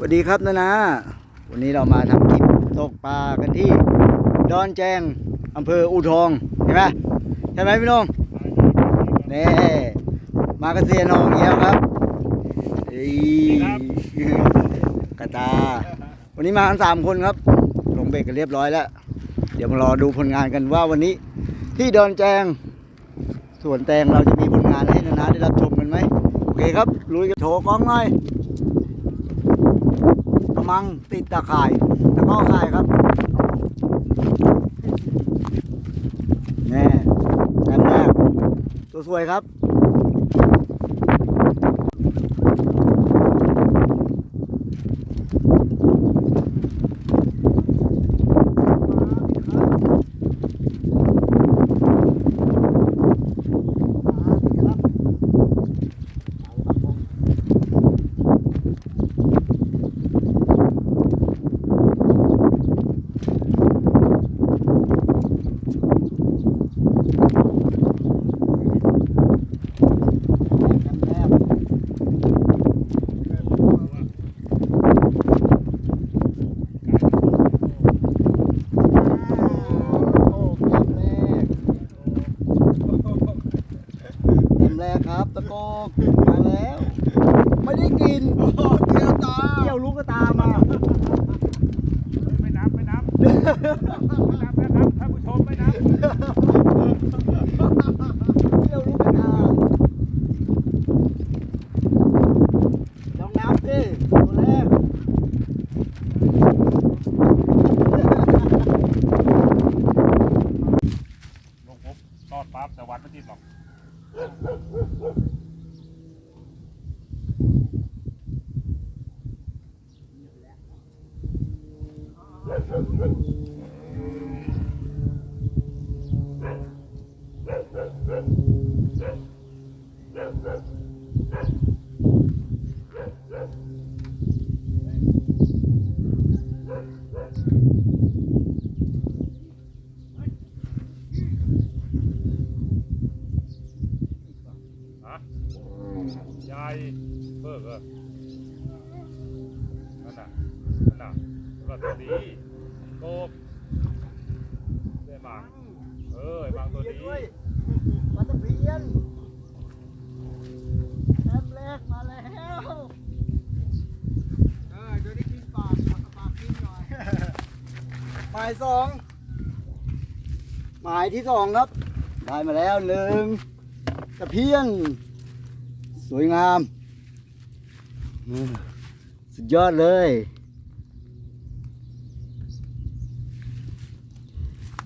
สวัสดีครับนะนะวันนี้เรามาทำคลิปตกปลากันที่ ดอนแจงอำเภออูทองเห็นไหมใช่ไหมพี่น้องนี่มากับเซียนองเงี้ยครับอ้กระตา วันนี้มากันสามคนครับ ลงเบรกกันเรียบร้อยแล้ว เดี๋ยวมารอดูผลงานกันว่าวันนี้ ที่ดอนแจงสวนแตงเราจะมีผลงานให้นานาได้รับชมกันไหมโอเคครับลุยกันโชว์กล้องหน่อย มังติดตะข่ายตะก้อข่ายครับแน่แน่แรกตัวสวยครับ มายสองหมายที่สองครับ ได้มาแล้วหนึ่งตะเพียน สวยงามอืมสุดยอดเลย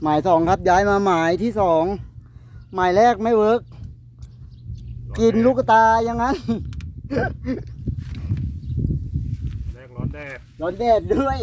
หมายสองครับย้ายมาหมายที่สองหมายแรกไม่เวิร์กกินลูกตาอย่างนั้นแรกร้อนแดดร้อนแดดด้วย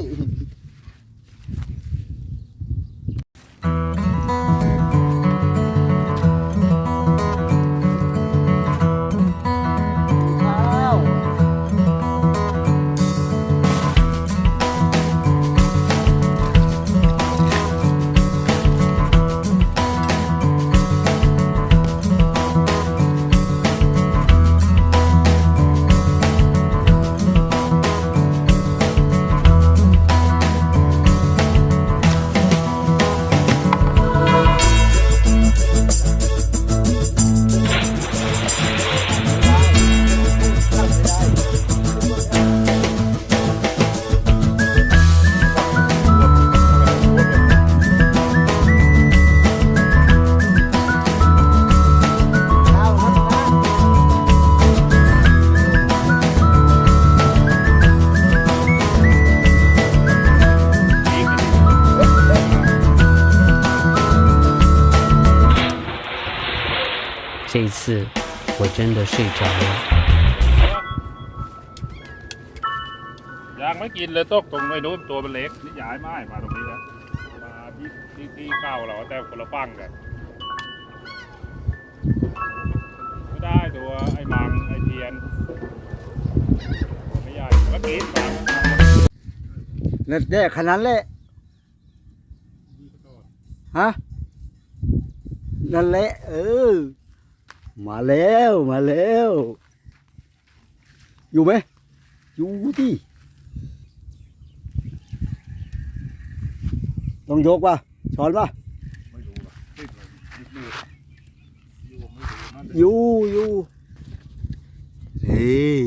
นเลยตกตรงไอ้นู้นตัวมันเล็กนี่ย้ายไม้มาตรงนี้แล้วมาที่ที่ที่เก้าเราแต่คนละฝั่งกันไม่ได้ตัวไอ้มังไอ้เทียนไม่ใหญ่ก็กินมานั่นแหละขนาดเละฮะนั่นแหละเออ มาแล้ว มาแล้ว อยู่ไหมอยู่ที่ ต้องยกป่ะช้อนป่ะไม่รู้ว่ะติดเลยติดมืออยู่ไม่รู้นั่นอยู่อยู่เฮ้ย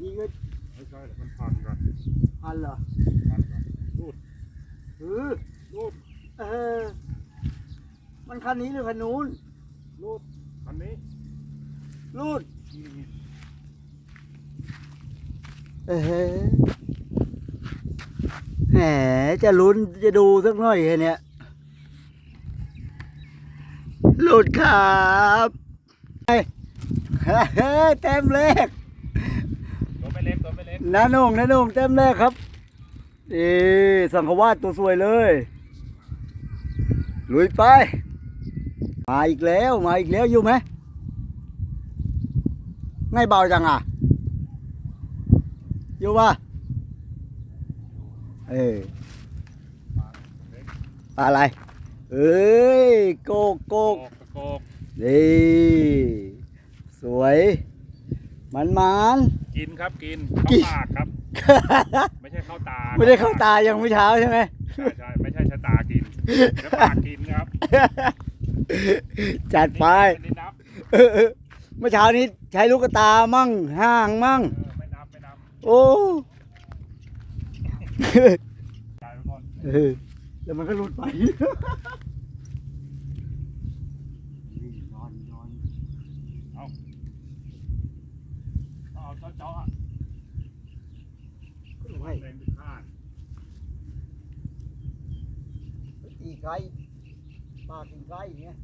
นี่ก็ไม่ใช่หรอกมันพันกันพันเหรอพันกันรูดเออรูดเออมันคันนี้หรือคันนู้นรูดอันนี้รูดอืมเออ แหมจะลุ้นจะดูสักหน่อยแค่เนี้ยหลุดครับเฮ้เต็มเลขตัวไม่เล็กตัวไม่เล็กน้าหนงน้าหนงเต็มแรกครับเอสังขวาสตัวสวยเลยลุยไป มาอีกแล้วมาอีกแล้วอยู่ไหมไงเบาจังอะอยู่ป่ะ เออปลาอะไร เอ้ยโกกโกโกกกตะโกกดีสวย มันมันกินครับกินเข้าปากครับ ไม่ใช่เข้าตาไม่ได้เข้าตายังเมื่อเช้าใช่ไหมใช่ใช่ไม่ใช่ชะตากินแล้วปากกินครับ จัดไปนี่นับเออเออเมื่อเช้านี้ใช้ลูกตามั่งห้างมั่งเออไม่นับไม่นับโอ้ จ่ายไปก่อนเออแล้วมันก็หลุดไปนอนนอนเอาเอาเจาเจาะอะไว้แรงดึงข้านตีไกลปลากินไก่เงี้ย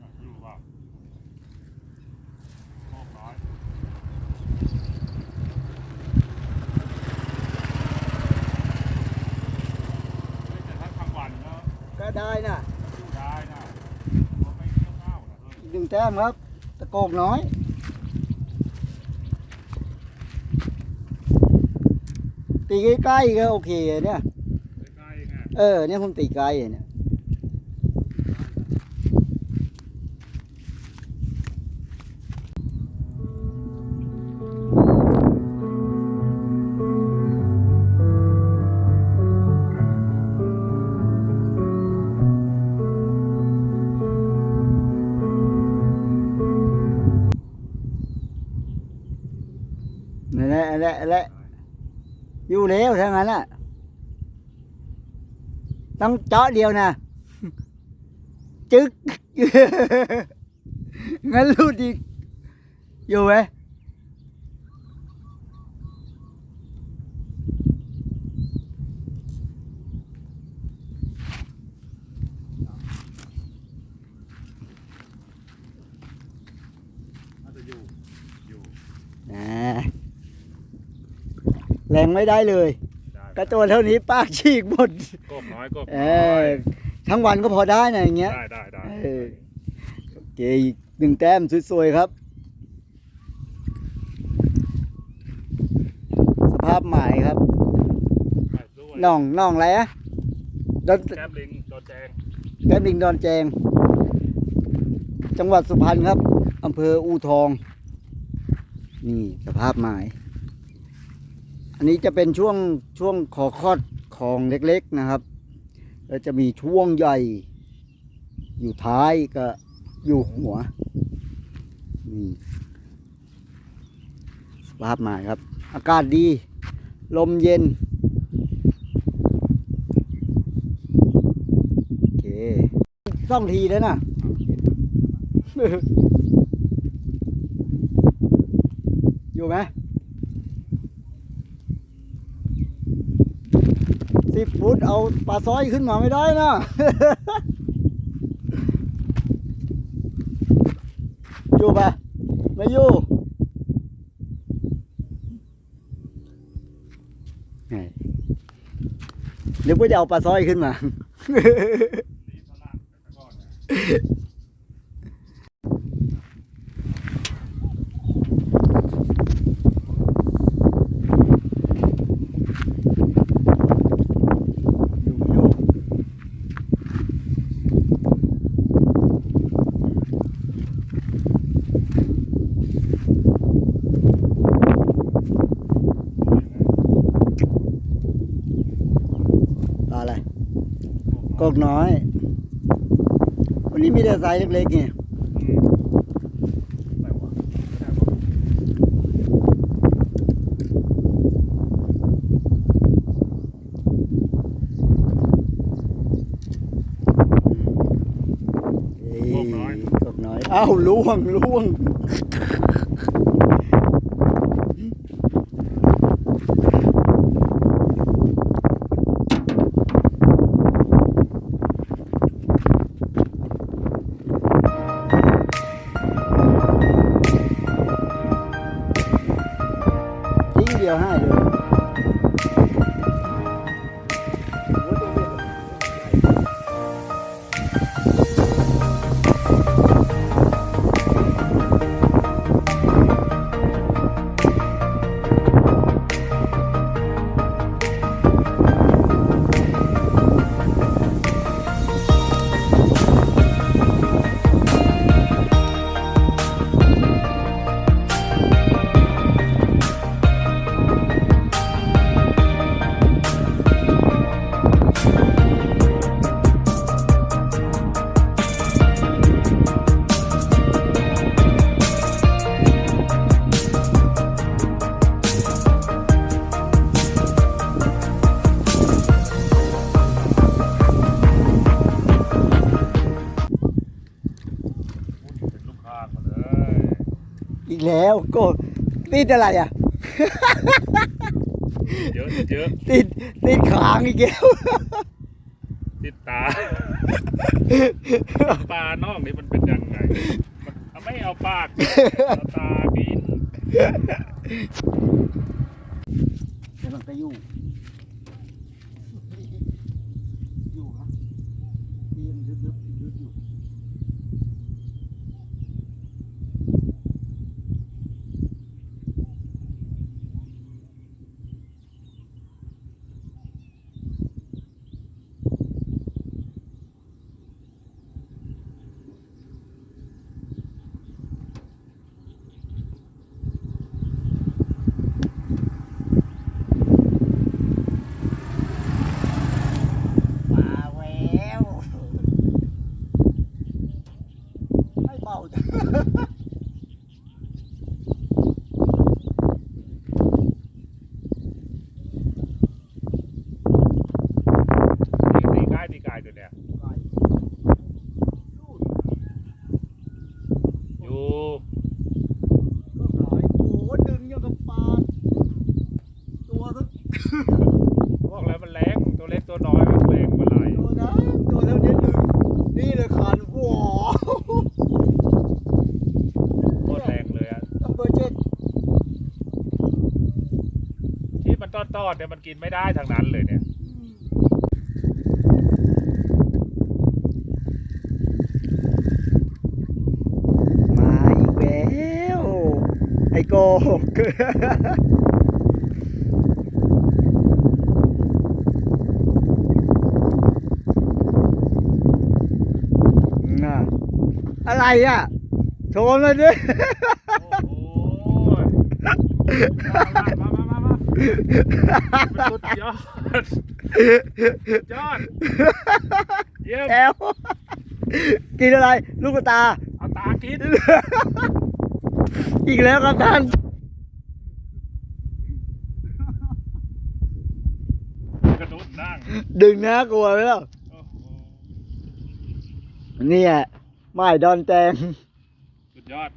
อะดูว่าโคกน้อยเฮ้ยแต่ถ้ากลางวันก็ ก็ได้ นะดูได้นะเพราะไม่เที่ยวข้าวนะเอออีกหนึ่งแต้มครับ ตะโกกน้อยตีใกล้ๆก็โอเคเนี่ยใกล้ๆไงเออเนี่ยผมตีไกลเนี่ย อยู่แล้วทั้งนั้นอะ ต้องเจาะเดียวนะ จึ๊กงั้นรูดอีกอยู่ไหม น่าจะอยู่ อยู่ อ่าแร งไม่ได้เลยได้กระตัวเท่านี้ปากฉีกหมดกบน้อยกบเอน้อยอทั้งวันก็พอได้นะอย่างเงี้ย ได้ได้ได้เออโอเคอีกหนึ่งแต้มสวยๆครับ สภาพใหม่ครับได้ด้วยน่องน่องอะไรอะดอนแก้มลิงโดนแจงแก้มลิงดอนแจง จังหวัดสุพรรณครับอำเภออูทอง นี่สภาพหมายอั นนี้จะเป็นช่วงช่วงขอคลอดของเล็กๆนะครับ แล้วจะมีช่วงใหญ่ อยู่ท้ายก็อยู่หัวนี่สภาพหมาครับ อากาศดี ลมเย็น โอเคต้องทีแล้วนะอยู่ไหม บฟุตเอาปลาซ้อยขึ้นมาไม่ได้นะอยู่ปะไม่อยู่นึกว่าจะเอาปลาซ้อยขึ้นมา นี่สลัดไปก่อนนะ อยู่อยู่ กน้อย วันนี้มีแต่ไซส์เล็กๆไงอืมไหนวะไม่ได้วะเอ้ยกกน้อยอ้าวล่วงล่วงทิ้ง แล้วโก็ติดอะไรอะ เยอะเยอะติดติดขางอีกแล้วติดตา ปลานอกนี่มันเป็นยังไงมันเอาไม่เอาปากเอาตากินแต่มันก็อยู่อยู่นะดีมันลึกๆลึกอยู่ มาแววไม่เบาจ้ะ ตีกายตีกายตัวเนี้ยอยู่ ก็หน่อยโอ้โหดึงยังกับปลาตัวสัก บอกแล้วมันแรงตัวเล็กตัวน้อยมันแรงมาไหลาย ตัวนะตัวแล้วเนี้ยดึงนี่เลยขันว้าว โคตรแรงเลยอะ ต้องเบอร์เจ็ด ที่ มันต้อนๆเนี่ยมันกินไม่ได้ทางนั้นเลยเนี่ย มาอีกแล้ว ไอโกหกน่ะอะไรอะ โชว์เลยดิ โอ้ยมามามามามา สุดยอดสุดยอดเยี่ยมแอลกินอะไร ลูกกระตา เอาตากิน อีกแล้วครับท่านกระโดดนั่งดึงนะกลัวไหมล่ะโอ้โหเนี่ยไม้ดอนแจงสุดยอด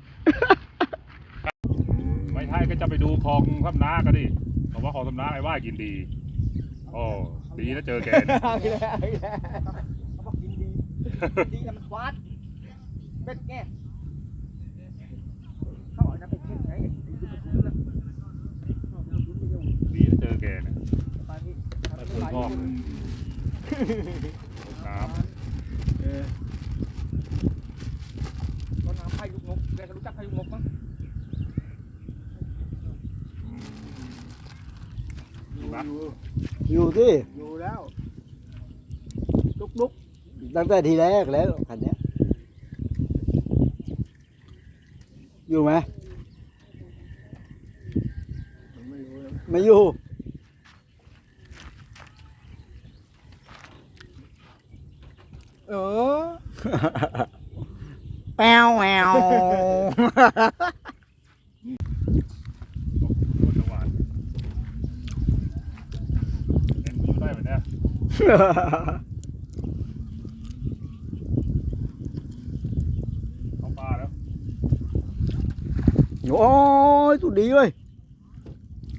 ไม่ใช่ก็จะไปดูคลองสำน้ากันดิ บอกว่าคลองสำน้าไอ้ว่ากินดีโอ้ดีนะเจอแกเนี่ยเขาบอกกินดีดีแต่มันควาดเป็ดแง่เขาบอกนะเป็ดแง่ไงดูกระสุนนะดีนะเจอแกเนี่ยไปพี่ไปเปิดกล้องเลยน้ต้นน้ำไผ่ลูกนกแกก็รู้จักไผ่ลูกนกมั้งำดูนะอยู่สิอยู่แล้วลุกลุกตั้งแต่ทีแรกแล้วคันเนี้ยอยู่ไหมไม่อยู่เออ แปวแวว โคตรหวาน เห็นดูได้ไหมเนี่ยเอาปลาแล้ว โอ้ยสุดดีเว้ย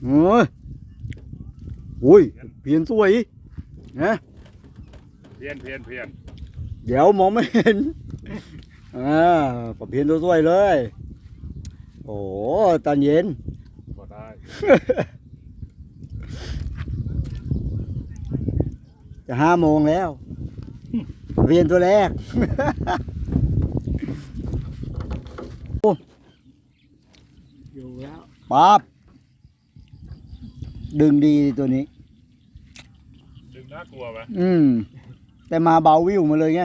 โอ้ยโอ้ยเปลี่ยนสวยนะเพียนเพียนเพียนเดี๋ยวมองไม่เห็นอ่าปะเพียนตัวสวยเลย โอ้ตอนเย็นก็ได้ จะห้าโมงแล้วปะเพียนตัวแรกอยู่แล้วปั๊บดึงดีตัวนี้ ดึงน่ากลัวไหมอืม แต่มาเบาวิวมาเลยไง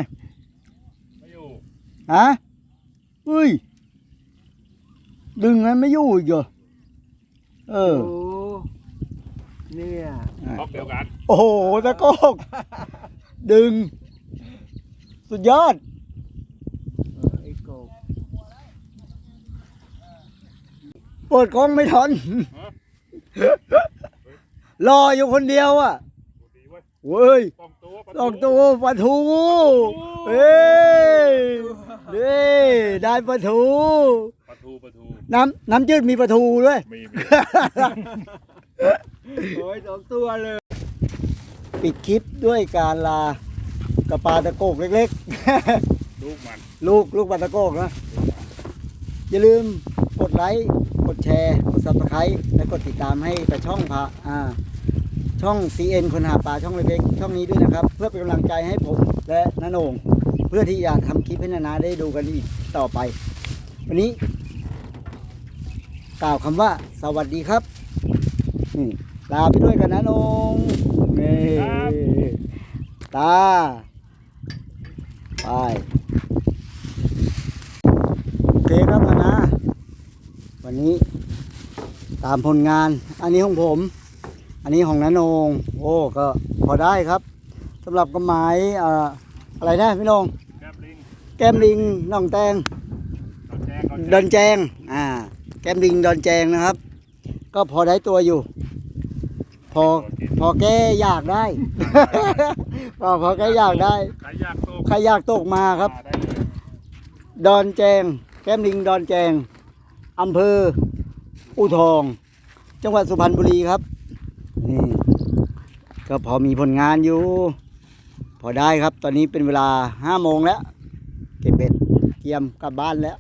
ไม่อยู่ ฮะเฮ้ย ดึงงั้นไม่อยู่อีกเหรอเออโอ้เนี่ยล็อกเดียวกัน โอ้โหตะโกกดึง สุดยอดเออไอ้กบเปิดกล้องไม่ทันรออยู่คนเดียวอะดูดีเว้ยเว้ยต้องตัวปะต้องตัวปลาทูเฮ้ยนี่ได้ปลาทู ปลาทูปลาทู น้ำน้ำจืดมีปลาทูด้วย มีมี โอ้ยสองตัวเลย ปิดคลิปด้วยการลากับปลาตะโกกเล็กลูกมันๆ ลูกลูกปลาตะโกกนะ อย่าลืมกดไลค์กดแชร์กดซับสไครต์และกดติดตามให้กับช่องพระอ่าช่อง CN คนหาปลาช่องเล็กๆช่องนี้ด้วยนะครับ เพื่อเป็นกำลังใจให้ผมและน้าโหนงเพื่อที่จะทำคลิปให้นานาได้ดูกันอีกต่อไป วันนี้ กล่าวคำว่าสวัสดีครับนี่ลาไปด้วยกันนะโหนง นี่ตา ไป โอเคครับนานาวันนี้ ตามผลงาน อันนี้ของผม อันนี้ของน้าโหนง โอ้ ก็พอได้ครับสำหรับกระไม้อ่าอะไรนะพี่โหนงแกบลิงแก้มลิงน่องแตงดอนแจงดอนแจงดอนแจง อ่า แก้มลิงดอนแจงนะครับ ก็พอได้ตัวอยู่ พอพอแก้อยากได้ พอพอแก้อยากได้ใครอยากตกใครอยากตกมาครับ มาได้เลยดอนแจง แก้มลิงดอนแจงอำเภออูทอง จังหวัดสุพรรณบุรีครับนี่ก็พอมีผลงานอยู่ พอได้ครับ ตอนนี้เป็นเวลาห้าโมงแล้ว เก็บเบ็ดเตรียมกลับบ้านแล้ว